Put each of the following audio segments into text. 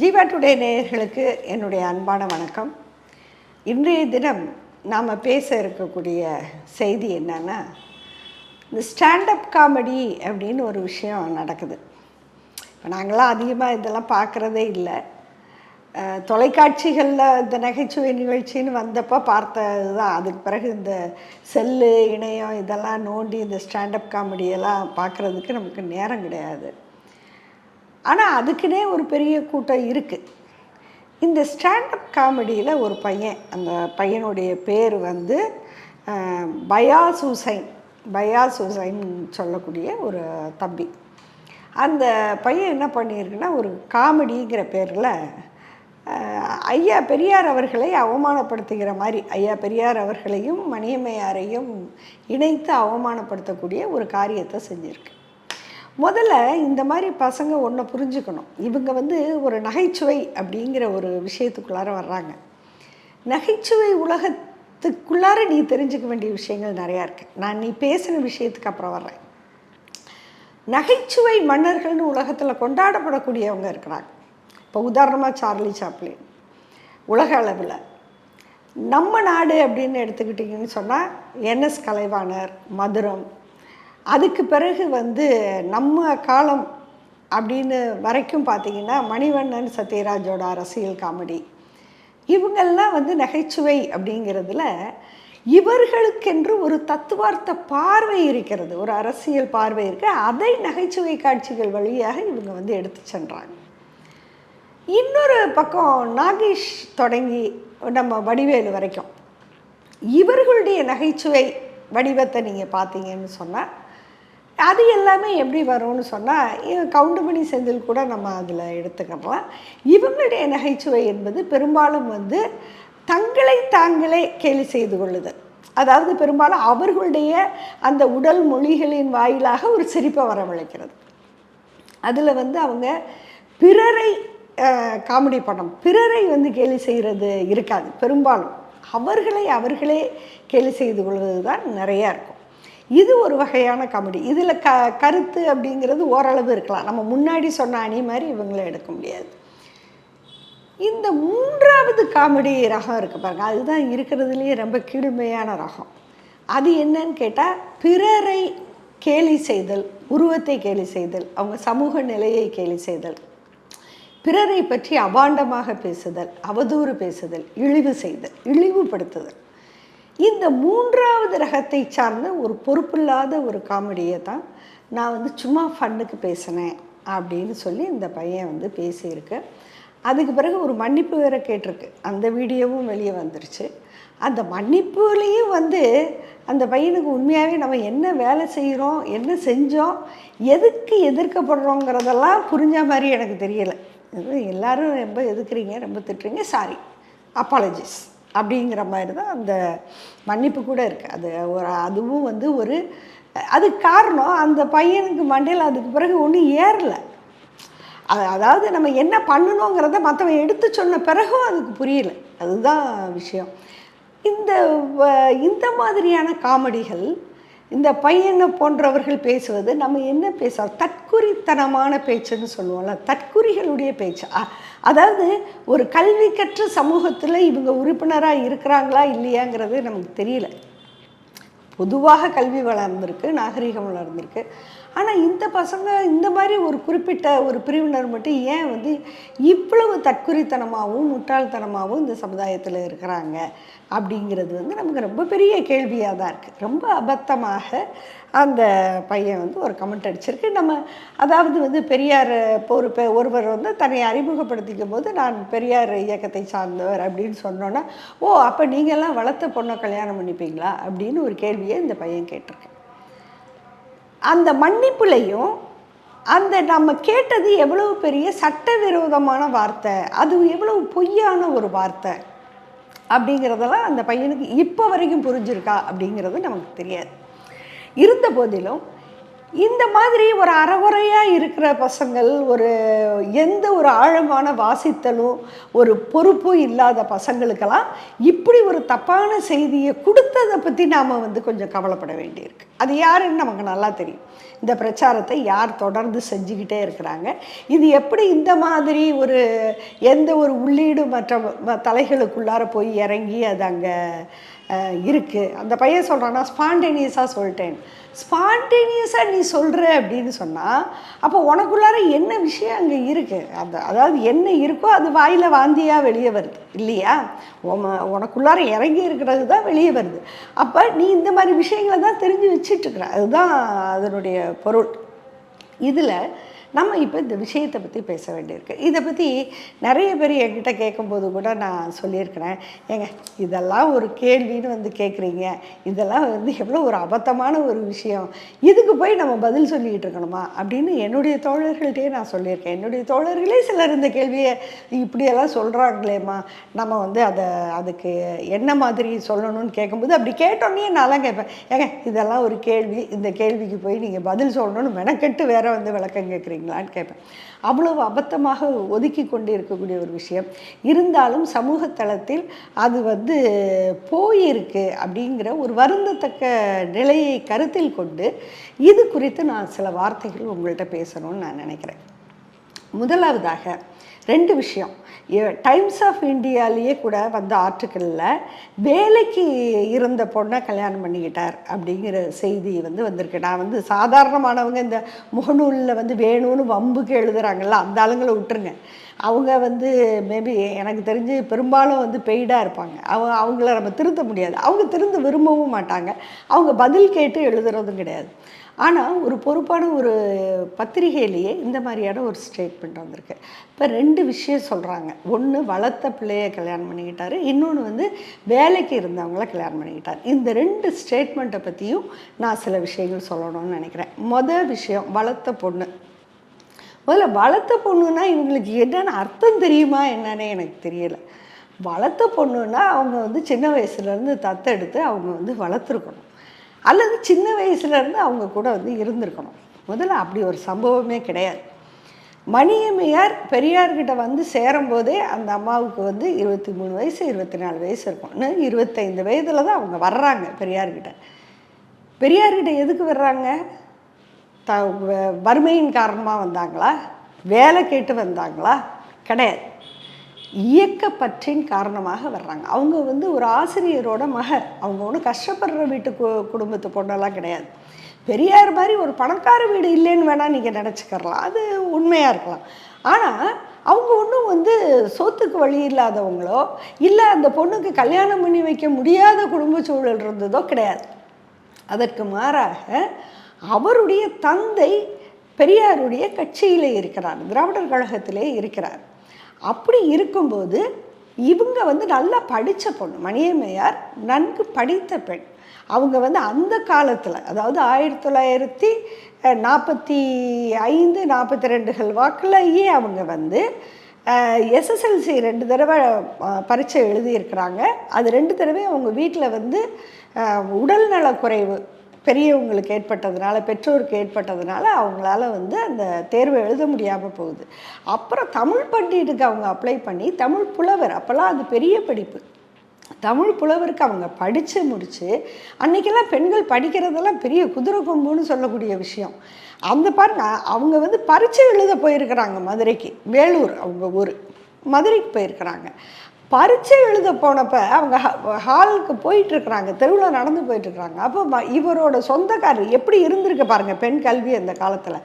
Jeeva today நேயர்களுக்கு என்னுடைய அன்பான வணக்கம். இன்றைய தினம் நாம் பேச இருக்கக்கூடிய செய்தி என்னன்னா இந்த ஸ்டாண்டப் காமெடி அப்படின்னு ஒரு விஷயம் நடக்குது. இப்போ நாங்களாம் அதிகமாக இதெல்லாம் பார்க்குறதே இல்லை. தொலைக்காட்சிகளில் இந்த நகைச்சுவை நிகழ்ச்சின்னு வந்தப்போ பார்த்தது தான் அதுக்கு பிறகு இந்த செல்லு இணையம் இதெல்லாம் நோண்டி இந்த ஸ்டாண்டப் காமெடியெல்லாம் பார்க்குறதுக்கு நமக்கு நேரம் கிடையாது. ஆனால் அதுக்குன்னே ஒரு பெரிய கூட்டம் இருக்குது இந்த ஸ்டாண்டப் காமெடியில் ஒரு பையன் அந்த பையனுடைய பேர் வந்து பயாஸ் ஹுசைன். பயாஸ் ஹுசைன் சொல்லக்கூடிய ஒரு தம்பி. அந்த பையன் என்ன பண்ணியிருக்குன்னா ஒரு காமெடிங்கிற பேரில் ஐயா பெரியார் அவர்களை அவமானப்படுத்துகிற மாதிரி ஐயா பெரியார் அவர்களையும் மணியம்மையாரையும் இணைத்து அவமானப்படுத்தக்கூடிய ஒரு காரியத்தை செஞ்சுருக்கு. முதல்ல இந்த மாதிரி பசங்க ஒன்றை புரிஞ்சுக்கணும். இவங்க வந்து ஒரு நகைச்சுவை அப்படிங்கிற ஒரு விஷயத்துக்குள்ளார வர்றாங்க. நகைச்சுவை உலகத்துக்குள்ளார நீ தெரிஞ்சுக்க வேண்டிய விஷயங்கள் நிறையா இருக்குது நான் நீ பேசின விஷயத்துக்கு அப்புறம் வர்றேன். நகைச்சுவை மன்னர்கள்னு உலகத்தில் கொண்டாடப்படக்கூடியவங்க இருக்கிறாங்க. இப்போ உதாரணமாக சார்லி சாப்ளின். உலக அளவில். நம்ம நாடு அப்படின்னு எடுத்துக்கிட்டிங்கன்னு சொன்னால் என்எஸ் கலைவாணர் மதுரம் அதுக்கு பிறகு வந்து நம்ம காலம் அப்படின்னு வரைக்கும் பார்த்தீங்கன்னா மணிவண்ணன் சத்யராஜோட அரசியல் காமெடி. இவங்கெல்லாம் வந்து நகைச்சுவை அப்படிங்கிறதுல இவர்களுக்கென்று ஒரு தத்துவார்த்த பார்வை இருக்கிறது. ஒரு அரசியல் பார்வை இருக்கு. அதை நகைச்சுவை காட்சிகள் வழியாக இவங்க வந்து எடுத்து சென்றாங்க. இன்னொரு பக்கம் நாகேஷ் தொடங்கி நம்ம வடிவேலு வரைக்கும். இவர்களுடைய நகைச்சுவை வடிவத்தை நீங்கள் பார்த்தீங்கன்னு சொன்னால் அது எல்லாமே எப்படி வரும்னு சொன்னால் கவுண்டமணி செந்தில் கூட நம்ம அதில் எடுத்துக்கலாம். இவங்களுடைய நகைச்சுவை என்பது பெரும்பாலும் வந்து தங்களை தாங்களே கேலி செய்து கொள்ளுதல் அதாவது பெரும்பாலும் அவர்களுடைய அந்த உடல் மொழிகளின் வாயிலாக ஒரு சிரிப்பை வரவழைக்கிறது. அதில் வந்து அவங்க பிறரை காமெடி படம் பிறரை வந்து கேலி செய்கிறது இருக்காது. பெரும்பாலும் அவர்களை அவர்களே கேலி செய்து கொள்வது தான் நிறையா இருக்கும். இது ஒரு வகையான காமெடி இதில் க கருத்து அப்படிங்கிறது ஓரளவு இருக்கலாம். நம்ம முன்னாடி சொன்ன அணி மாதிரி இவங்களை எடுக்க முடியாது. இந்த மூன்றாவது காமெடி ரகம் இருக்கு பாருங்க. அதுதான் இருக்கிறதுலேயே ரொம்ப கீழ்மையான ரகம். அது என்னன்னு கேட்டால் பிறரை கேலி செய்தல் உருவத்தை கேலி செய்தல் அவங்க சமூக நிலையை கேலி செய்தல் பிறரை பற்றி அபாண்டமாக பேசுதல் அவதூறு பேசுதல் இழிவு செய்தல் இழிவுபடுத்துதல். இந்த மூன்றாவது ரகத்தை சார்ந்த ஒரு பொறுப்பில்லாத ஒரு காமெடியை தான் நான் வந்து சும்மா ஃபன்னுக்கு பேசினேன் அப்படின்னு சொல்லி இந்த பையன் வந்து பேசியிருக்கு. அதுக்கு பிறகு ஒரு மன்னிப்பு வேற கேட்டிருக்கு. அந்த வீடியோவும் வெளியே வந்துருச்சு. அந்த மன்னிப்புலேயும் வந்து அந்த பையனுக்கு உண்மையாகவே நம்ம என்ன வேலை செய்கிறோம் என்ன செஞ்சோம் எதுக்கு எதிர்க்கப்படுறோங்கிறதெல்லாம் புரிஞ்ச மாதிரி எனக்கு தெரியலை. இது எல்லாரும் ரொம்ப எதுக்குறீங்க ரொம்ப திட்டுறீங்க சாரி அப்பாலஜிஸ் அப்படிங்கிற மாதிரி தான் அந்த மன்னிப்பு கூட இருக்குது அது ஒரு அதுவும் வந்து ஒரு அதுக்கு காரணம். அந்த பையனுக்கு மண்டையில் அதுக்கு பிறகு ஒன்றும் ஏறலை. அது அதாவது நம்ம என்ன பண்ணணுங்கிறத மற்றவன் எடுத்து சொன்ன பிறகும் அதுக்கு புரியல. அதுதான் விஷயம். இந்த வ- இந்த மாதிரியான காமெடிகள் இந்த பையனை போன்றவர்கள் பேசுவது நம்ம என்ன பேசுவோம் தற்குறித்தனமான பேச்சுன்னு சொல்லுவோம்ல தற்குறிகளுடைய பேச்சு. அதாவது ஒரு கல்வி கற்ற சமூகத்தில் இவங்க உறுப்பினராக இருக்கிறாங்களா இல்லையாங்கிறது நமக்கு தெரியல. பொதுவாக கல்வி வளர்ந்துருக்கு நாகரிகம் வளர்ந்துருக்கு. ஆனால் இந்த பசங்க இந்த மாதிரி ஒரு குறிப்பிட்ட ஒரு பிரிவினர் மட்டும் ஏன் வந்து இவ்வளவு தற்குறித்தனமாகவும் முட்டாள்தனமாகவும் இந்த சமுதாயத்தில் இருக்கிறாங்க? அப்படிங்கிறது வந்து நமக்கு ரொம்ப பெரிய கேள்வியாக தான் இருக்குது ரொம்ப அபத்தமாக அந்த பையன் வந்து ஒரு கமெண்ட் அடிச்சிருக்கு. நம்ம அதாவது வந்து பெரியார் இப்போ ஒரு ஒருவர் வந்து தன்னை அறிமுகப்படுத்திக்கும் போது நான் பெரியார் இயக்கத்தை சார்ந்தவர் அப்படின்னு சொன்னோன்னா ஓ அப்போ நீங்கள்லாம் வளர்த்த பொண்ணை கல்யாணம் பண்ணிப்பீங்களா? அப்படின்னு ஒரு கேள்வியை இந்த பையன் கேட்டிருக்கேன். அந்த மன்னிப்புலையும் அந்த நம்ம கேட்டது எவ்வளவு பெரிய சட்டவிரோதமான வார்த்தை அது எவ்வளவு பொய்யான ஒரு வார்த்தை அப்படிங்கிறதெல்லாம் அந்த பையனுக்கு இப்போ வரைக்கும் புரிஞ்சிருக்கா அப்படிங்கிறது நமக்கு தெரியாது. இருந்த போதிலும் இந்த மாதிரி ஒரு அறகுறையாக இருக்கிற பசங்கள் ஒரு எந்த ஒரு ஆழமான வாசித்தலும் ஒரு பொறுப்பும் இல்லாத பசங்களுக்கெல்லாம் இப்படி ஒரு தப்பான செய்தியை கொடுத்ததை பற்றி நாம் வந்து கொஞ்சம் கவலைப்பட வேண்டியிருக்கு. அது யாருன்னு நமக்கு நல்லா தெரியும். இந்த பிரச்சாரத்தை யார் தொடர்ந்து செஞ்சுக்கிட்டே இருக்கிறாங்க. இது எப்படி இந்த மாதிரி ஒரு எந்த ஒரு உள்ளீடு மற்ற ம- தலைகளுக்குள்ளார போய் இறங்கி அது அங்கே இருக்குது அந்த பையன் சொல்கிறான்னா ஸ்பான்டேனியஸாக சொல்லிட்டேன். ஸ்பான்டேனியஸாக நீ சொல்கிற அப்படின்னு சொன்னால் அப்போ உனக்குள்ளார என்ன விஷயம் அங்கே இருக்குது அந்த அதாவது என்ன இருக்கோ அது வாயில் வாந்தியாக வெளியே வருது இல்லையா? உம உனக்குள்ளார இறங்கி இருக்கிறது தான் வெளியே வருது. அப்போ நீ இந்த மாதிரி விஷயங்களை தான் தெரிஞ்சு வச்சிட்ருக்குற அதுதான் அதனுடைய பொருள். இதில் நம்ம இப்போ இந்த விஷயத்தை பற்றி பேச வேண்டியிருக்கு. இதை பற்றி நிறைய பேர் என்கிட்ட கேட்கும்போது கூட நான் சொல்லியிருக்கிறேன். ஏங்க இதெல்லாம் ஒரு கேள்வின்னு வந்து கேட்குறீங்க. இதெல்லாம் வந்து எவ்வளோ ஒரு அபத்தமான ஒரு விஷயம். இதுக்கு போய் நம்ம பதில் சொல்லிகிட்டு இருக்கணுமா? அப்படின்னு என்னுடைய தோழர்கள்ட்டே நான் சொல்லியிருக்கேன். என்னுடைய தோழர்களே சிலர் இந்த கேள்வியை இப்படியெல்லாம் சொல்கிறாங்களேம்மா நம்ம வந்து அதை அதுக்கு என்ன மாதிரி சொல்லணும்னு கேட்கும்போது அப்படி கேட்டோன்னே நான்லாம் கேட்பேன். ஏங்க இதெல்லாம் ஒரு கேள்வி. இந்த கேள்விக்கு போய் நீங்கள் பதில் சொல்லணும்னு மெனக்கெட்டு வேற வந்து விளக்கம் கேட்குறீங்க. கேட்குறீங்களான்னு கேட்பேன். அவ்வளவு அபத்தமாக ஒதுக்கி கொண்டு இருக்கக்கூடிய ஒரு விஷயம். இருந்தாலும் சமூக தளத்தில் அது வந்து போயிருக்கு அப்படிங்கிற ஒரு வருந்தத்தக்க நிலையை கருத்தில் கொண்டு இது குறித்து நான் சில வார்த்தைகள் உங்கள்கிட்ட பேசணும்னு நான் நினைக்கிறேன். முதலாவதாக ரெண்டு விஷயம். டைம்ஸ் ஆஃப் இந்தியாலேயே கூட வந்த ஆர்டிக்கலில் வேலைக்கு இருந்த பொண்ணை கல்யாணம் பண்ணிக்கிட்டார் அப்படிங்கிற செய்தி வந்து வந்திருக்கு. நான் வந்து சாதாரணமானவங்க இந்த முகநூலில் வந்து வேணும்னு வம்புக்கு எழுதுகிறாங்கல்ல அந்த ஆளுங்களை விட்டுருங்க. அவங்க வந்து மேபி எனக்கு தெரிஞ்சு பெரும்பாலும் வந்து பெய்டாக இருப்பாங்க. அவங்க அவங்கள நம்ம திருத்த முடியாது. அவங்க திருந்த விரும்பவும் மாட்டாங்க. அவங்க பதில் கேட்டு எழுதுறதும் கிடையாது. ஆனால் ஒரு பொறுப்பான ஒரு பத்திரிகையிலேயே இந்த மாதிரியான ஒரு ஸ்டேட்மெண்ட் வந்திருக்கு. இப்போ ரெண்டு விஷயம் சொல்கிறாங்க ஒன்று வளர்த்த பிள்ளையை கல்யாணம் பண்ணிக்கிட்டாரு. இன்னொன்று வந்து வேலைக்கு இருந்தவங்கள கல்யாணம் பண்ணிக்கிட்டார். இந்த ரெண்டு ஸ்டேட்மெண்ட்டை பற்றியும் நான் சில விஷயங்கள் சொல்லணும்னு நினைக்கிறேன். மொதல் விஷயம் வளர்த்த பொண்ணு. முதல்ல வளர்த்த பொண்ணுன்னா இவங்களுக்கு என்னென்னு அர்த்தம் தெரியுமா என்னன்னே எனக்கு தெரியலை. வளர்த்த பொண்ணுன்னா அவங்க வந்து சின்ன வயசுலேருந்து தத்தெடுத்து அவங்க வந்து வளர்த்துருக்கணும். அல்லது சின்ன வயசுலேருந்து அவங்க கூட வந்து இருந்திருக்கணும். முதல்ல அப்படி ஒரு சம்பவமே கிடையாது. மணியம்மையார் பெரியார்கிட்ட வந்து சேரும்போதே அந்த அம்மாவுக்கு வந்து இருபத்தி மூணு வயசு இருபத்தி நாலு வயசு இருக்கும். இன்னும் இருபத்தைந்து வயதில் தான் அவங்க வர்றாங்க பெரியார்கிட்ட. பெரியார்கிட்ட எதுக்கு வர்றாங்க? த வ- வறுமையின் காரணமாக வந்தாங்களா? வேலை கேட்டு வந்தாங்களா? கிடையாது. இயக்கப்பற்றின் காரணமாக வர்றாங்க. அவங்க வந்து ஒரு ஆசிரியரோட மக அவங்க ஒன்றும் கஷ்டப்படுற வீட்டு கு குடும்பத்து பொண்ணெல்லாம் கிடையாது. பெரியார் மாதிரி ஒரு பணக்கார வீடு இல்லைன்னு வேணால் நீங்கள் நினச்சிக்கிறலாம். அது உண்மையாக இருக்கலாம். ஆனால் அவங்க ஒன்றும் வந்து சொத்துக்கு வழி இல்லாதவங்களோ இல்லை அந்த பொண்ணுக்கு கல்யாணம் பண்ணி வைக்க முடியாத குடும்ப சூழல் இருந்ததோ கிடையாது. அதற்கு மாறாக அவருடைய தந்தை பெரியாருடைய கட்சியிலே இருக்கிறார். திராவிடர் கழகத்திலே இருக்கிறார். அப்படி இருக்கும்போது இவங்க வந்து நல்லா படித்த பொண்ணு மணியம்மையார் நன்கு படித்த பெண். அவங்க வந்து அந்த காலத்தில் அதாவது ஆயிரத்தி தொள்ளாயிரத்தி நாற்பத்தி ஐந்து நாற்பத்தி ரெண்டுகள் வாக்குலேயே அவங்க வந்து எஸ்எஸ்எல்சி ரெண்டு தடவை பரீட்சை எழுதியிருக்கிறாங்க. அது ரெண்டு தடவை அவங்க வீட்டில் வந்து உடல்நலக்குறைவு குறைவு பெரியவங்களுக்கு ஏற்பட்டதுனால பெற்றோருக்கு ஏற்பட்டதுனால அவங்களால வந்து அந்த தேர்வை எழுத முடியாமல் போகுது. அப்புறம் தமிழ் பண்டிட்டுக்கு அவங்க அப்ளை பண்ணி தமிழ் புலவர் அப்போல்லாம் அது பெரிய படிப்பு. தமிழ் புலவருக்கு அவங்க படித்து முடித்து அன்றைக்கெல்லாம் பெண்கள் படிக்கிறதெல்லாம் பெரிய குதிரை கொம்புன்னு சொல்லக்கூடிய விஷயம். அந்த பாருங்க அவங்க வந்து பரீட்சை எழுத போயிருக்கிறாங்க மதுரைக்கு வேலூர் அவங்க ஊர். மதுரைக்கு போயிருக்கிறாங்க. பரீட்சை எழுத போனப்ப அவங்க ஹா- ஹாலுக்கு போயிட்டு இருக்கிறாங்க தெருவில் நடந்து போயிட்டு இருக்கிறாங்க அப்போ இவரோட சொந்தக்காரர் எப்படி இருந்திருக்கு பாருங்க பெண் கல்வி அந்த காலத்தில்.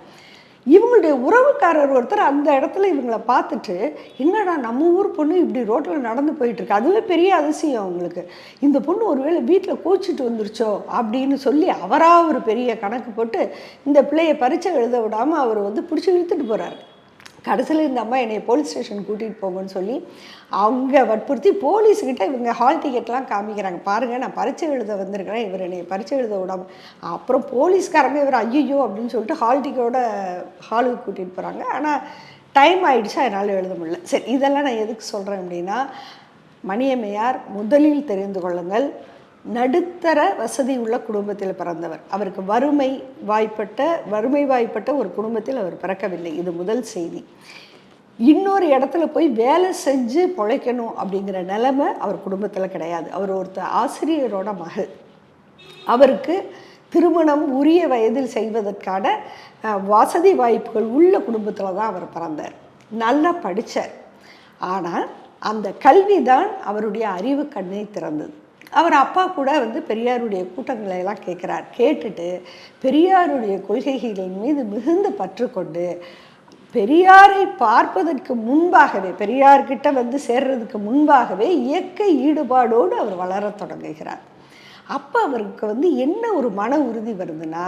இவங்களுடைய உறவுக்காரர் ஒருத்தர் அந்த இடத்துல இவங்களை பார்த்துட்டு என்னடா நம்ம ஊர் பொண்ணு இப்படி ரோட்டில் நடந்து போயிட்டு இருக்கு அதுவே பெரிய அதிசயம் அவங்களுக்கு. இந்த பொண்ணு ஒருவேளை வீட்டில் கோச்சிட்டு வந்துருச்சோ? அப்படின்னு சொல்லி அவராக ஒரு பெரிய கணக்கு போட்டு இந்த பிள்ளையை பரீட்சை எழுத விடாமல் அவர் வந்து பிடிச்சி இழுத்துட்டு போகிறாரு கடைசியில் இந்த அம்மா என்னை போலீஸ் ஸ்டேஷன் கூட்டிகிட்டு போங்கன்னு சொல்லி அவங்க வற்புறுத்தி போலீஸ்கிட்ட இவங்க ஹால் டிக்கெட்லாம் காமிக்கிறாங்க. பாருங்கள் நான் பரீட்சை எழுத வந்திருக்கிறேன். இவர் என்னை பரீட்சை எழுத விடாம அப்புறம் போலீஸ்காரங்க இவர் ஐயோ அப்படின்னு சொல்லிட்டு ஹால் டிக்கெட்டோட ஹாலுக்கு கூட்டிகிட்டு போகிறாங்க ஆனால் டைம் ஆகிடுச்சா என்னால் எழுத முடியல. சரி இதெல்லாம் நான் எதுக்கு சொல்கிறேன் அப்படின்னா மணியம்மையார் முதலில் தெரிந்து கொள்ளுங்கள். நடுத்தர வசதி உள்ள குடும்பத்தில் பிறந்தவர். அவருக்கு வறுமை வாய்ப்பட்ட வறுமை வாய்ப்பட்ட ஒரு குடும்பத்தில் அவர் பிறக்கவில்லை. இது முதல் செய்தி. இன்னொரு இடத்துல போய் வேலை செஞ்சு பிழைக்கணும் அப்படிங்கிற நிலைமை அவர் குடும்பத்தில் கிடையாது. அவர் ஒருத்தர் ஆசிரியரோட மகள். அவருக்கு திருமணம் உரிய வயதில் செய்வதற்கான வசதி வாய்ப்புகள் உள்ள குடும்பத்தில் தான் அவர் பிறந்தார். நல்லா படித்தார் ஆனால் அந்த கல்வி தான் அவருடைய அறிவு கண்ணை திறந்தது. அவர் அப்பா கூட வந்து பெரியாருடைய கூட்டங்களை எல்லாம் கேட்குறார். கேட்டுட்டு பெரியாருடைய கொள்கைகளின் மீது மிகுந்த பற்று கொண்டு பெரியாரை பார்ப்பதற்கு முன்பாகவே பெரியார்கிட்ட வந்து சேர்றதுக்கு முன்பாகவே இயக்க ஈடுபாடோடு அவர் வளரத் தொடங்குகிறார். அப்போ அவருக்கு வந்து என்ன ஒரு மன உறுதி வருதுன்னா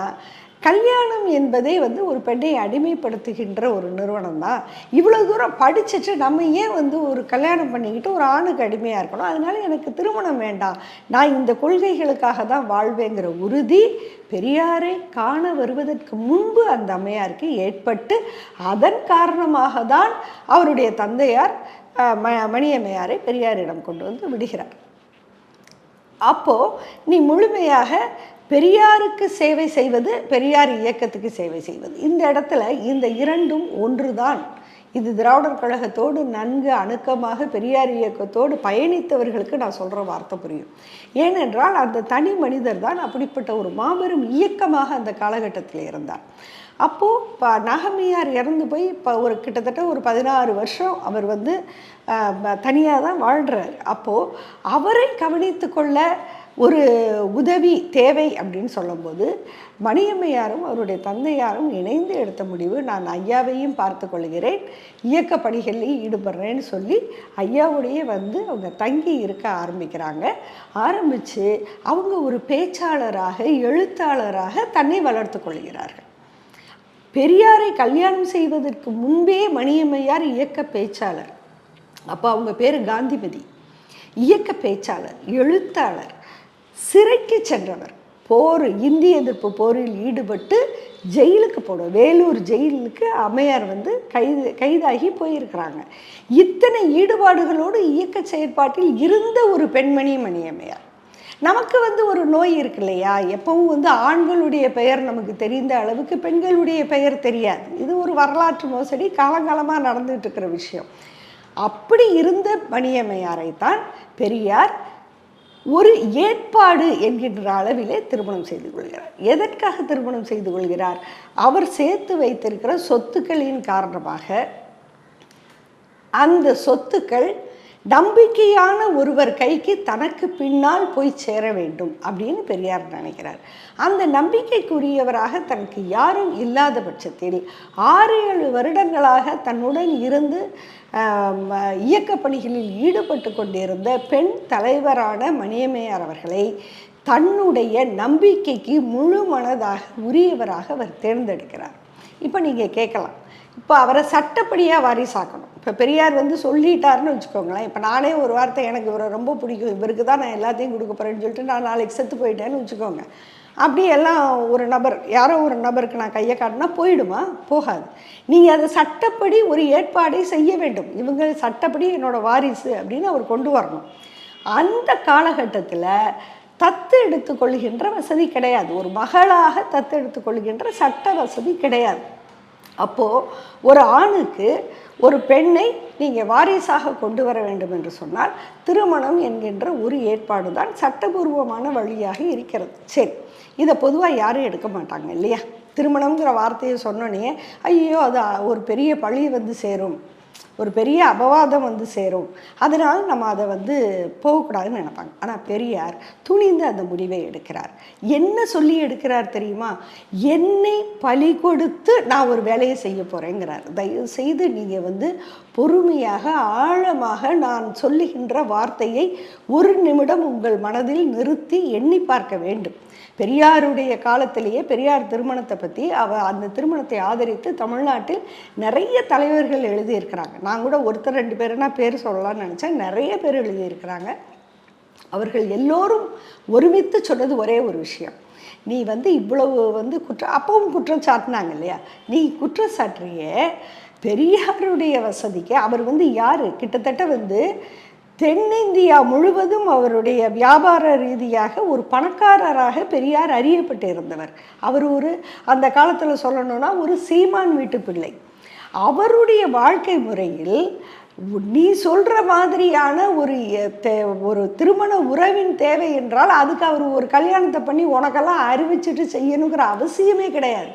கல்யாணம் என்பதே வந்து ஒரு பெண்ணை அடிமைப்படுத்துகின்ற ஒரு நிறுவனம் தான் இவ்வளோ தூரம் படிச்சுட்டு நம்ம ஏன் வந்து ஒரு கல்யாணம் பண்ணிக்கிட்டு ஒரு ஆணுக்கு அடிமையாக இருக்கணும்? அதனால எனக்கு திருமணம் வேண்டாம். நான் இந்த கொள்கைகளுக்காக தான் வாழ்வேங்கிற உறுதி பெரியாரை காண வருவதற்கு முன்பு அந்த அம்மையாருக்கு ஏற்பட்டு அதன் காரணமாக தான் அவருடைய தந்தையார் ம மணியம்மையாரை பெரியாரிடம் கொண்டு வந்து விடுகிறார். அப்போது நீ முழுமையாக பெரியாருக்கு சேவை செய்வது பெரியார் இயக்கத்துக்கு சேவை செய்வது. இந்த இடத்துல இந்த இரண்டும் ஒன்றுதான். இது திராவிடர் கழகத்தோடு நன்கு அணுக்கமாக பெரியார் இயக்கத்தோடு பயணித்தவர்களுக்கு நான் சொல்கிற வார்த்தை புரியும். ஏனென்றால் அந்த தனி மனிதர் தான் அப்படிப்பட்ட ஒரு மாபெரும் இயக்கமாக அந்த காலகட்டத்தில் இருந்தார். அப்போது இப்போ நகமியார் இறந்து போய் இப்போ ஒரு கிட்டத்தட்ட ஒரு பதினாறு வருஷம் அவர் வந்து தனியாக தான் வாழ்கிறார் அப்போது அவரை கவனித்து கொள்ள ஒரு உதவி தேவை அப்படின்னு சொல்லும்போது மணியம்மையாரும் அவருடைய தந்தையாரும் இணைந்து எடுத்த முடிவு நான் ஐயாவையும் பார்த்து கொள்கிறேன் இயக்க பணிகளில் ஈடுபடுறேன்னு சொல்லி ஐயாவுடைய வந்து அவங்க தங்கி இருக்க ஆரம்பிக்கிறாங்க. ஆரம்பித்து அவங்க ஒரு பேச்சாளராக எழுத்தாளராக தன்னை வளர்த்து கொள்கிறார்கள். பெரியாரை கல்யாணம் செய்வதற்கு முன்பே மணியம்மையார் இயக்க பேச்சாளர். அப்போ அவங்க பேர் காந்திமதி. இயக்க பேச்சாளர் எழுத்தாளர் சிறைக்கு சென்றவர். போர் இந்திய எதிர்ப்பு போரில் ஈடுபட்டு ஜெயிலுக்கு போடும் வேலூர் ஜெயிலுக்கு அம்மையார் வந்து கைது கைதாகி போயிருக்கிறாங்க. இத்தனை ஈடுபாடுகளோடு இயக்க செயற்பாட்டில் இருந்த ஒரு பெண்மணி மணியம்மையார். நமக்கு வந்து ஒரு நோய் இருக்கு இல்லையா? எப்பவும் வந்து ஆண்களுடைய பெயர் நமக்கு தெரிந்த அளவுக்கு பெண்களுடைய பெயர் தெரியாது. இது ஒரு வரலாற்று மோசடி காலங்காலமாக நடந்துகிட்டு இருக்கிற விஷயம். அப்படி இருந்த மணியம்மையாரை தான் பெரியார் ஒரு ஏற்பாடு என்கின்ற அளவிலே திருமணம் செய்து கொள்கிறார். எதற்காக திருமணம் செய்து கொள்கிறார்? அவர் சேர்த்து வைத்திருக்கிற சொத்துக்களின் காரணமாக அந்த சொத்துக்கள் நம்பிக்கையான ஒருவர் கைக்கு தனக்கு பின்னால் போய் சேர வேண்டும் அப்படின்னு பெரியார் நினைக்கிறார். அந்த நம்பிக்கைக்குரியவராக தனக்கு யாரும் இல்லாத பட்சத்தில் ஆறு ஏழு வருடங்களாக தன்னுடன் இருந்து இயக்க பணிகளில் ஈடுபட்டு கொண்டிருந்த பெண் தலைவரான மணியம்மையார் அவர்களை தன்னுடைய நம்பிக்கைக்கு முழு மனதாக உரியவராக அவர் தேர்ந்தெடுக்கிறார். இப்போ நீங்கள் கேட்கலாம். இப்போ அவரை சட்டப்படியாக வாரிசாக்கணும். இப்போ பெரியார் வந்து சொல்லிட்டாருன்னு வச்சுக்கோங்களேன். இப்போ நானே ஒரு வார்த்தை எனக்கு இவரை ரொம்ப பிடிக்கும். இவருக்கு தான் நான் எல்லாத்தையும் கொடுக்க போகிறேன்னு சொல்லிட்டு நான் நாளைக்கு செத்து போயிட்டேன்னு வச்சுக்கோங்க. அப்படி எல்லாம் ஒரு நபர் யாரோ ஒரு நபருக்கு நான் கையை காட்டினா போயிடுமா? போகாது. நீங்கள் அதை சட்டப்படி ஒரு ஏற்பாடை செய்ய வேண்டும். இவங்க சட்டப்படி என்னோடய வாரிசு அப்படின்னு அவர் கொண்டு வரணும். அந்த காலகட்டத்தில் தத்து எடுத்துக்கொள்கின்ற வசதி கிடையாது. ஒரு மகளாக தத்து எடுத்துக்கொள்கின்ற சட்ட வசதி கிடையாது. அப்போது ஒரு ஆணுக்கு ஒரு பெண்ணை நீங்கள் வாரிசாக கொண்டு வர வேண்டும் என்று சொன்னால் திருமணம் என்கின்ற ஒரு ஏற்பாடு தான் சட்டபூர்வமான வழியாக இருக்கிறது. சரி இதை பொதுவாக யாரும் எடுக்க மாட்டாங்க இல்லையா? திருமணம்ங்கிற வார்த்தையை சொன்னோன்னே ஐயோ அது ஒரு பெரிய பழி வந்து சேரும். ஒரு பெரிய அபவாதம் வந்து சேரும். அதனால் நம்ம அதை வந்து போகக்கூடாதுன்னு நினைப்பாங்க. ஆனால் பெரியார் துணிந்து அந்த முடிவை எடுக்கிறார். என்ன சொல்லி எடுக்கிறார் தெரியுமா? என்னை பலி கொடுத்து நான் ஒரு வேலையை செய்ய போகிறேங்கிறார் தயவு செய்து நீங்கள் வந்து பொறுமையாக ஆழமாக நான் சொல்லுகின்ற வார்த்தையை ஒரு நிமிடம் உங்கள் மனதில் நிறுத்தி எண்ணி பார்க்க வேண்டும். பெரியாருடைய காலத்திலேயே பெரியார் திருமணத்தை பற்றி அவ அந்த திருமணத்தை ஆதரித்து தமிழ்நாட்டில் நிறைய தலைவர்கள் எழுதியிருக்கிறாங்க. நான் கூட ஒருத்தர் ரெண்டு பேருனா பேர் சொல்லலாம்னு நினச்சேன். நிறைய பேர் எழுதியிருக்கிறாங்க. அவர்கள் எல்லோரும் ஒருமித்து சொன்னது ஒரே ஒரு விஷயம். நீ வந்து இவ்வளவு வந்து குற்றம் அப்பவும் குற்றம் சாட்டினாங்க இல்லையா? நீ குற்றம் சாட்டுறிய பெரியாருடைய வசதிக்கு அவர் வந்து யார்? கிட்டத்தட்ட வந்து தென்னிந்தியா முழுவதும் அவருடைய வியாபார ரீதியாக ஒரு பணக்காரராக பெரியார் அறியப்பட்டு இருந்தவர் அவர் ஒரு அந்த காலத்தில் சொல்லணும்னா ஒரு சீமான் வீட்டு பிள்ளை. அவருடைய வாழ்க்கை முறையில் நீ சொல்கிற மாதிரியான ஒரு தே- ஒரு திருமண உறவின் தேவை என்றால் அதுக்கு அவர் ஒரு கல்யாணத்தை பண்ணி உனக்கெல்லாம் அறிவிச்சிட்டு செய்யணுங்கிற அவசியமே கிடையாது.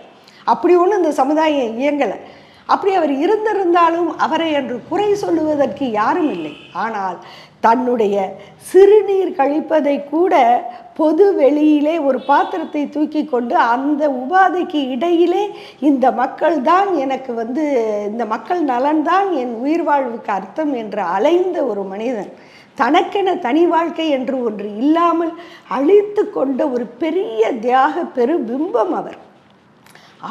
அப்படி ஒன்றும் இந்த சமுதாயம் இயங்கலை. அப்படி அவர் இருந்திருந்தாலும் அவரை என்று குறை சொல்லுவதற்கு யாரும் இல்லை. ஆனால் தன்னுடைய சிறுநீர் கழிப்பதை கூட பொது வெளியிலே ஒரு பாத்திரத்தை தூக்கி கொண்டு அந்த உபாதைக்கு இடையிலே இந்த மக்கள் தான் எனக்கு வந்து இந்த மக்கள் நலன்தான் என் உயிர் வாழ்வுக்கு அர்த்தம் என்று அலைந்த ஒரு மனிதன். தனக்கென தனி வாழ்க்கை என்று ஒன்று இல்லாமல் அழித்து கொண்ட ஒரு பெரிய தியாக பெரு பிம்பம் அவர்.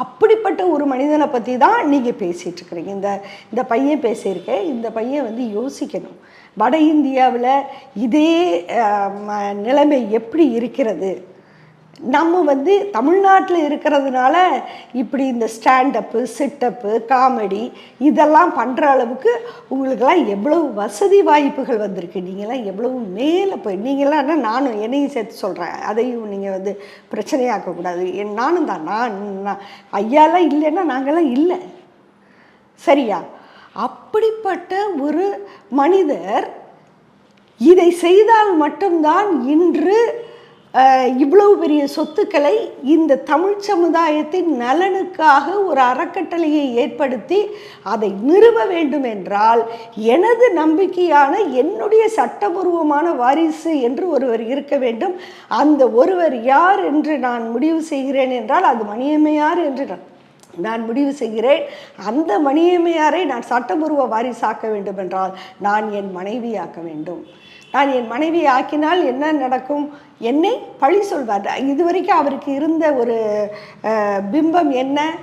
அப்படிப்பட்ட ஒரு மனிதனை பற்றி தான் நீங்கள் பேசிகிட்ருக்குறீங்க இந்த இந்த பையன் பேசியிருக்கேன். இந்த பையன் வந்து யோசிக்கணும். வட இந்தியாவில் இதே ம- நிலைமை எப்படி இருக்கிறது? நம்ம வந்து தமிழ்நாட்டில் இருக்கிறதுனால இப்படி இந்த ஸ்டாண்டப்பு சிட்டப்பு காமெடி இதெல்லாம் பண்ணுற அளவுக்கு உங்களுக்கெல்லாம் எவ்வளவு வசதி வாய்ப்புகள் வந்திருக்கு. நீங்களாம் எவ்வளவு மேலே போய் நீங்களாம் நானும் என்னையும் சேர்த்து சொல்கிறேன் அதையும் நீங்கள் வந்து பிரச்சனையாக்கக்கூடாது. என் நானும் தான். நான் நான் ஐயாலாம் இல்லைன்னா நாங்களாம் இல்லை. சரியா? அப்படிப்பட்ட ஒரு மனிதர் இதை செய்தால் மட்டும்தான் இன்று இவ்வளவு பெரிய சொத்துக்களை இந்த தமிழ் சமுதாயத்தின் நலனுக்காக ஒரு அறக்கட்டளையை ஏற்படுத்தி அதை நிறுவ வேண்டும் என்றால் எனது நம்பிக்கையான என்னுடைய சட்டபூர்வமான வாரிசு என்று ஒருவர் இருக்க வேண்டும். அந்த ஒருவர் யார் என்று நான் முடிவு செய்கிறேன் என்றால் அது மணியம்மையார் என்று நான் நான் முடிவு செய்கிறேன். அந்த மணியம்மையாரை நான் சட்டபூர்வ வாரிசாக்க வேண்டும் என்றால் நான் என் மனைவியாக்க வேண்டும். நான் என் மனைவி ஆக்கினால் என்ன நடக்கும்? என்னை பழி சொல்வார். இதுவரைக்கும் அவருக்கு இருந்த ஒரு பிம்பம் என்ன?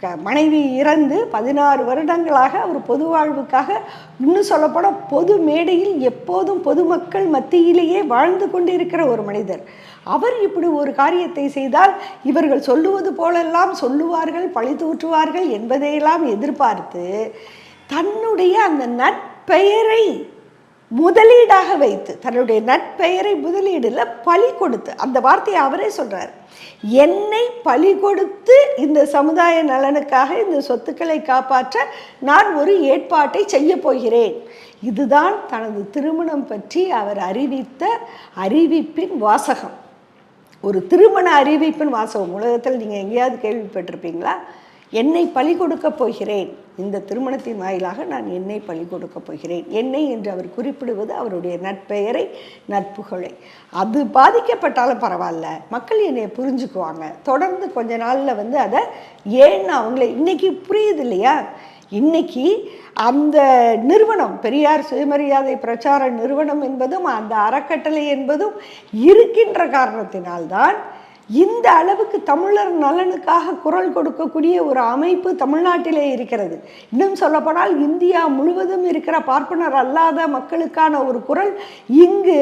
க- மனைவி இறந்து பதினாறு வருடங்களாக அவர் பொது வாழ்வுக்காக இன்னும் சொல்லப்போனால் பொது மேடையில் எப்போதும் பொதுமக்கள் மத்தியிலேயே வாழ்ந்து கொண்டிருக்கிற ஒரு மனிதர். அவர் இப்படி ஒரு காரியத்தை செய்தால் இவர்கள் சொல்லுவது போலெல்லாம் சொல்லுவார்கள் பழி தூற்றுவார்கள் என்பதையெல்லாம் எதிர்பார்த்து தன்னுடைய அந்த நட்பெயரை முதலீடாக வைத்து தன்னுடைய நட்பெயரை முதலீடுல பலி கொடுத்து அந்த வார்த்தையை அவரே சொல்றார். என்னை பலி கொடுத்து இந்த சமுதாய நலனுக்காக இந்த சொத்துக்களை காப்பாற்ற நான் ஒரு ஏற்பாட்டை செய்ய போகிறேன். இதுதான் தனது திருமணம் பற்றி அவர் அறிவித்த அறிவிப்பின் வாசகம். ஒரு திருமண அறிவிப்பின் வாசகம். உலகத்தில் நீங்கள் எங்கேயாவது கேள்விப்பட்டிருப்பீங்களா? என்னை பழி கொடுக்க போகிறேன். இந்த திருமணத்தின் வாயிலாக நான் என்னை பழி கொடுக்க போகிறேன். என்னை என்று அவர் குறிப்பிடுவது அவருடைய நட்பெயரை நட்புகளை அது பாதிக்கப்பட்டாலும் பரவாயில்ல. மக்கள் என்னை புரிஞ்சுக்குவாங்க. தொடர்ந்து கொஞ்ச நாளில் வந்து அதை ஏன்னு அவங்களே இன்னைக்கு புரியுது இல்லையா? இன்னைக்கு அந்த நிறுவனம் பெரியார் சுயமரியாதை பிரச்சார நிறுவனம் என்பதும் அந்த அறக்கட்டளை என்பதும் இருக்கின்ற காரணத்தினால்தான் இந்த அளவுக்கு தமிழர் நலனுக்காக குரல் கொடுக்கக்கூடிய ஒரு அமைப்பு தமிழ்நாட்டிலே இருக்கிறது. இன்னும் சொல்லப்போனால் இந்தியா முழுவதும் இருக்கிற பார்ப்பனர் அல்லாத மக்களுக்கான ஒரு குரல் இங்கு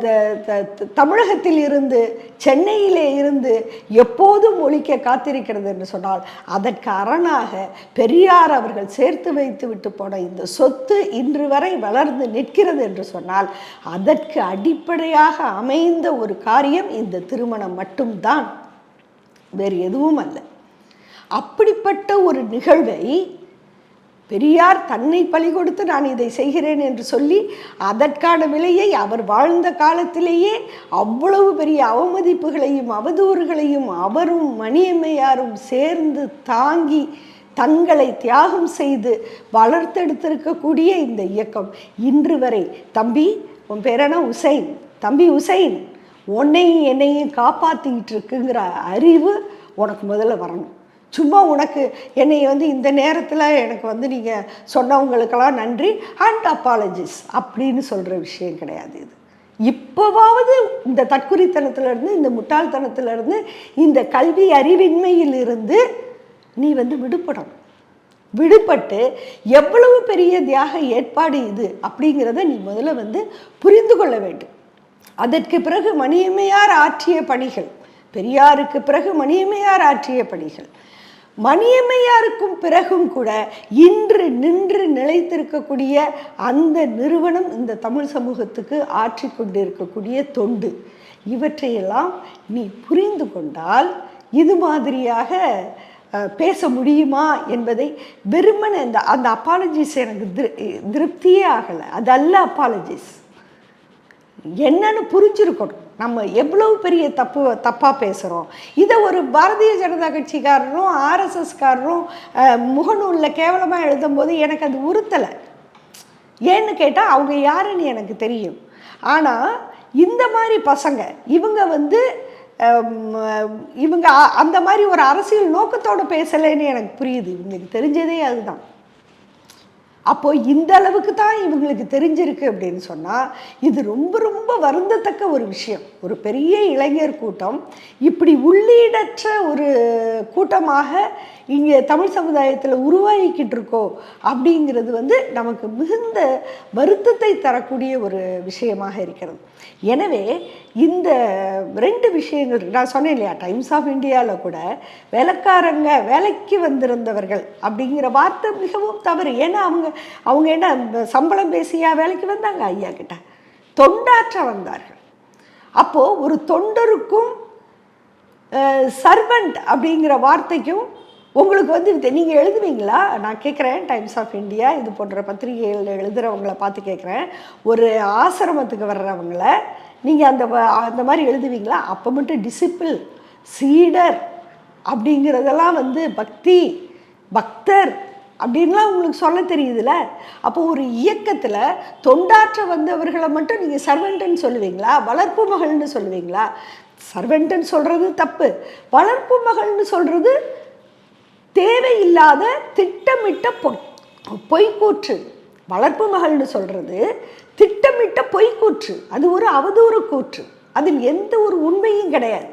த- த- தமிழகத்தில் இருந்து சென்னையிலே இருந்து எப்போதும் ஒழிக்க காத்திருக்கிறது என்று சொன்னால் அதற்கு அரணாக பெரியார் அவர்கள் சேர்த்து வைத்து விட்டு போன இந்த சொத்து இன்று வரை வளர்ந்து நிற்கிறது என்று சொன்னால் அதற்கு அடிப்படையாக அமைந்த ஒரு காரியம் இந்த திருமணம் மட்டும்தான் வேறு எதுவும் அல்ல. அப்படிப்பட்ட ஒரு நிகழ்வை பெரியார் தன்னை பலி கொடுத்து நான் இதை செய்கிறேன் என்று சொல்லி அதற்கான விலையை அவர் வாழ்ந்த காலத்திலேயே அவ்வளவு பெரிய அவமதிப்புகளையும் அவதூறுகளையும் அவரும் மணியம்மையாரும் சேர்ந்து தாங்கி தங்களை தியாகம் செய்து வளர்த்தெடுத்திருக்கக்கூடிய இந்த இயக்கம். இன்று வரை தம்பி உன் பேரான உசைன். தம்பி உசைன். உன்னையும் என்னையும் காப்பாற்றிக்கிட்டு இருக்குங்கிற அறிவு உனக்கு முதல்ல வரணும். சும்மா உனக்கு என்னை வந்து இந்த நேரத்தில் எனக்கு வந்து நீங்கள் சொன்னவங்களுக்கெல்லாம் நன்றி. அண்ட் அப்பாலஜிஸ் அப்படின்னு சொல்கிற விஷயம் கிடையாது இது. இப்போவாவது இந்த தற்குறித்தனத்திலேருந்து இந்த முட்டாள்தனத்திலேருந்து இந்த கல்வி அறிவின்மையிலிருந்து நீ வந்து விடுபடணும். விடுபட்டு எவ்வளவு பெரிய தியாக ஏற்பாடு இது அப்படிங்கிறத நீ முதல்ல வந்து புரிந்து கொள்ள வேண்டும். அதற்கு பிறகு மணியம்மையார் ஆற்றிய பணிகள் பெரியாருக்கு பிறகு மணியம்மையார் ஆற்றிய பணிகள். மணியம்மையாருக்கும் பிறகும் கூட இன்று நின்று நிலைத்திருக்கக்கூடிய அந்த நிறுவனம் இந்த தமிழ் சமூகத்துக்கு ஆற்றி கொண்டிருக்கக்கூடிய தொண்டு. இவற்றையெல்லாம் நீ புரிந்து கொண்டால் இது மாதிரியாக பேச முடியுமா என்பதை வெறுமனை அந்த அந்த அப்பாலஜிஸ் எனக்கு திரு திருப்தியே ஆகலை. அது அல்ல அப்பாலஜிஸ் என்னன்னு புரிஞ்சிருக்கணும். நம்ம எவ்வளவு பெரிய தப்பு தப்பாக பேசுகிறோம் இதை ஒரு பாரதிய ஜனதா கட்சிக்காரரும் ஆர்எஸ்எஸ்காரரும் முகநூலில் கேவலமாக எழுதும்போது எனக்கு அது உறுத்தலை. ஏன்னு கேட்டால் அவங்க யாருன்னு எனக்கு தெரியும். ஆனால் இந்த மாதிரி பசங்க இவங்க வந்து இவங்க அ- அந்த மாதிரி ஒரு அரசியல் நோக்கத்தோடு பேசலைன்னு எனக்கு புரியுது. இவங்களுக்கு தெரிஞ்சதே அதுதான். அப்போ இந்த அளவுக்கு தான் இவங்களுக்கு தெரிஞ்சிருக்கு அப்படின்னு சொன்னால் இது ரொம்ப ரொம்ப வருந்தத்தக்க ஒரு விஷயம். ஒரு பெரிய இளைஞர் கூட்டம் இப்படி உள்ளீடற்ற ஒரு கூட்டமாக இங்கே தமிழ் சமுதாயத்தில் உருவாகிக்கிட்டு இருக்கோ அப்படிங்கிறது வந்து நமக்கு மிகுந்த வருத்தத்தை தரக்கூடிய ஒரு விஷயமாக இருக்கிறது. எனவே இந்த ரெண்டு விஷயங்கள் நான் சொன்னேன் இல்லையா டைம்ஸ் ஆஃப் இந்தியாவில் கூட வேலைக்காரங்க வேலைக்கு வந்திருந்தவர்கள் அப்படிங்கிற வார்த்தை மிகவும் தவறு. ஏன்னா அவங்க அவங்க என்ன சம்பளம் பேசியா வேலைக்கு வந்தாங்க? ஐயா கிட்ட. தொண்டாற்ற வந்தார்கள். அப்போது ஒரு தொண்டருக்கும் சர்வெண்ட் அப்படிங்கிற வார்த்தைக்கும் உங்களுக்கு வந்து நீங்கள் எழுதுவீங்களா? நான் கேட்குறேன் டைம்ஸ் ஆஃப் இந்தியா இது போன்ற பத்திரிகைகள் எழுதுகிறவங்கள பார்த்து கேட்குறேன் ஒரு ஆசிரமத்துக்கு வர்றவங்கள நீங்கள் அந்த அந்த மாதிரி எழுதுவீங்களா? அப்போ மட்டும் டிசிப்பிள் சீடர் அப்படிங்கிறதெல்லாம் வந்து பக்தி பக்தர் அப்படின்லாம் உங்களுக்கு சொல்ல தெரியுதுல்ல அப்போ ஒரு இயக்கத்தில் தொண்டாற்ற வந்தவர்களை மட்டும் நீங்கள் சர்வெண்ட்டுன்னு சொல்லுவீங்களா? வளர்ப்பு மகள்னு சொல்லுவீங்களா? சர்வெண்ட்டுன்னு சொல்கிறது தப்பு. வளர்ப்பு மகள்னு சொல்கிறது தேவையில்லாத திட்டமிட்ட பொய் பொய்க்கூற்று. வளர்ப்பு மகள்னு சொல்கிறது திட்டமிட்ட பொய்க்கூற்று. அது ஒரு அவதூறு கூற்று. அதில் எந்த ஒரு உண்மையும் கிடையாது.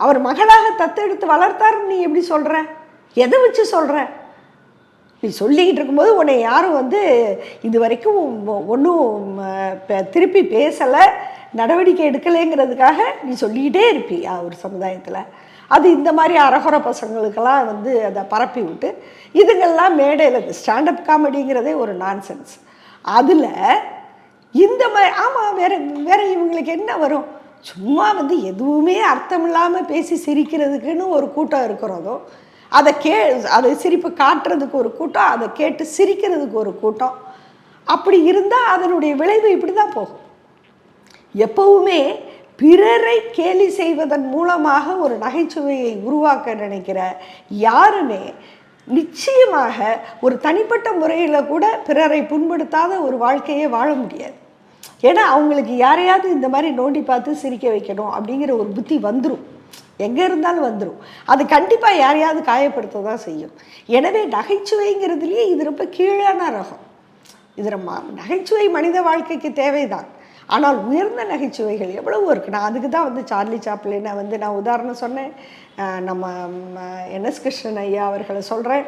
அவர் மகளாக தத்தெடுத்து வளர்த்தாருன்னு நீ எப்படி சொல்கிற எதை வச்சு சொல்கிற நீ சொல்லிக்கிட்டு இருக்கும்போது உன்னை யாரும் வந்து இது வரைக்கும் ஒன்றும் திருப்பி பேசலை நடவடிக்கை எடுக்கலைங்கிறதுக்காக நீ சொல்லிக்கிட்டே இருப்பியா ஒரு சமுதாயத்தில்? அது இந்த மாதிரி அரகுற பசங்களுக்கெல்லாம் வந்து அதை பரப்பி விட்டு இதுங்கெல்லாம் மேடையில் ஸ்டாண்டப் காமெடிங்கிறதே ஒரு நான்சென்ஸ் அதில் இந்த மாதிரி ஆமாம் வேறு வேறு இவங்களுக்கு என்ன வரும்? சும்மா வந்து எதுவுமே அர்த்தம் இல்லாமல் பேசி சிரிக்கிறதுக்குன்னு ஒரு கூட்டம் இருக்கிறதோ அதை கே அதை சிரிப்பு காட்டுறதுக்கு ஒரு கூட்டம் அதை கேட்டு சிரிக்கிறதுக்கு ஒரு கூட்டம் அப்படி இருந்தால் அதனுடைய விளைவு இப்படி தான் போகும். எப்பவுமே பிறரை கேலி செய்வதன் மூலமாக ஒரு நகைச்சுவையை உருவாக்க நினைக்கிற யாருமே நிச்சயமாக ஒரு தனிப்பட்ட முறையில் கூட பிறரை புண்படுத்தாத ஒரு வாழ்க்கையை வாழ முடியாது. ஏன்னா அவங்களுக்கு யாரையாவது இந்த மாதிரி நோண்டி பார்த்து சிரிக்க வைக்கணும் அப்படிங்கிற ஒரு புத்தி வந்துடும் எங்கே இருந்தாலும் வந்துடும் அது கண்டிப்பாக யாரையாவது காயப்படுத்த தான் செய்யும். எனவே நகைச்சுவைங்கிறதுலேயே இது ரொம்ப கீழான ரகம். இது நம்ம நகைச்சுவை மனித வாழ்க்கைக்கு தேவைதான். ஆனால் உயர்ந்த நகைச்சுவைகள் எவ்வளவோ இருக்குது நான் அதுக்கு தான் வந்து சார்லி சாப்ளினை வந்து நான் உதாரணம் சொன்னேன். நம்ம என்எஸ் கிருஷ்ணன் ஐயா அவர்களை சொல்கிறேன்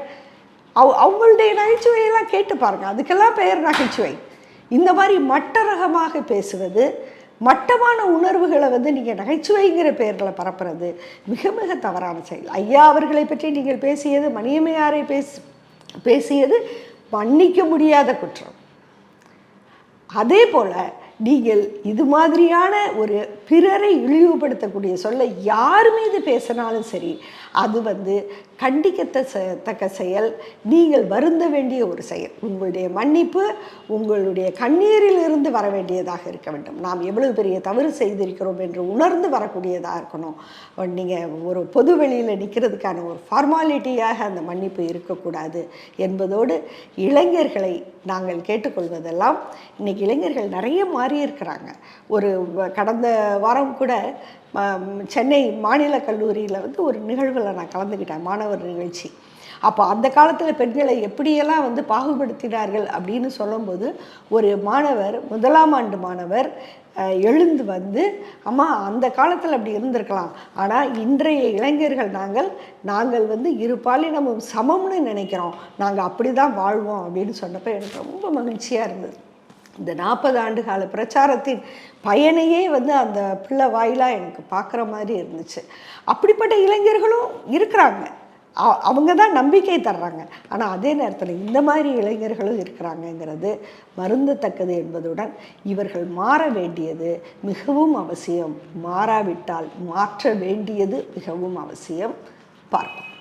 அவ அவங்களுடைய நகைச்சுவையெல்லாம் கேட்டு பாருங்கள் அதுக்கெல்லாம் பெயர் நகைச்சுவை. இந்த மாதிரி மட்டரகமாக பேசுவது மட்டமான உணர்வுகளை வந்து நீங்கள் நகைச்சுவைங்கிற பெயரில் பரப்புறது மிக மிக தவறான செயல். ஐயா அவர்களை பற்றி நீங்கள் பேசியது மணியமையாரை பேசி பேசியது மன்னிக்க முடியாத குற்றம். அதே போல் நீங்கள் இது மாதிரியான ஒரு பிறரை இழிவுபடுத்தக்கூடிய சொல்ல யார் மீது பேசினாலும் சரி அது வந்து கண்டிக்கத்த செ- தக்க செயல். நீங்கள் வருந்த வேண்டிய ஒரு செயல். உங்களுடைய மன்னிப்பு உங்களுடைய கண்ணீரிலிருந்து வர வேண்டியதாக இருக்க வேண்டும். நாம் எவ்வளவு பெரிய தவறு செய்திருக்கிறோம் என்று உணர்ந்து வரக்கூடியதாக இருக்கணும். நீங்கள் ஒரு பொது வெளியில் நிற்கிறதுக்கான ஒரு ஃபார்மாலிட்டியாக அந்த மன்னிப்பு இருக்கக்கூடாது என்பதோடு இளைஞர்களை நாங்கள் கேட்டுக்கொள்வதெல்லாம் இன்னைக்கு இளைஞர்கள் நிறைய மாறி இருக்கிறாங்க ஒரு கடந்த வாரம் கூட சென்னை மாநில கல்லூரியில் வந்து ஒரு நிகழ்வில் நான் கலந்துக்கிட்டேன் மாணவர் நிகழ்ச்சி. அப்போ அந்த காலத்தில் பெண்களை எப்படியெல்லாம் வந்து பாகுபடுத்தினார்கள் அப்படின்னு சொல்லும்போது ஒரு மாணவர் முதலாம் ஆண்டு மாணவர் எழுந்து வந்து அம்மா அந்த காலத்தில் அப்படி இருந்திருக்கலாம். ஆனால் இன்றைய இளைஞர்கள் நாங்கள் நாங்கள் வந்து இரு பாலினமும் சமம்னு நினைக்கிறோம். நாங்கள் அப்படி தான் வாழ்வோம். அப்படின்னு சொன்னப்போ எனக்கு ரொம்ப மகிழ்ச்சியாக இருந்தது. இந்த நாற்பது ஆண்டு கால பிரச்சாரத்தின் பயனையே வந்து அந்த பிள்ளை வாயிலாக எனக்கு பார்க்குற மாதிரி இருந்துச்சு. அப்படிப்பட்ட இளைஞர்களும் இருக்கிறாங்க. அவங்க தான் நம்பிக்கை தர்றாங்க. ஆனால் அதே நேரத்தில் இந்த மாதிரி இளைஞர்களும் இருக்கிறாங்கங்கிறது வருந்தத்தக்கது என்பதுடன் இவர்கள் மாற வேண்டியது மிகவும் அவசியம். மாறாவிட்டால் மாற்ற வேண்டியது மிகவும் அவசியம். பார்ப்போம்.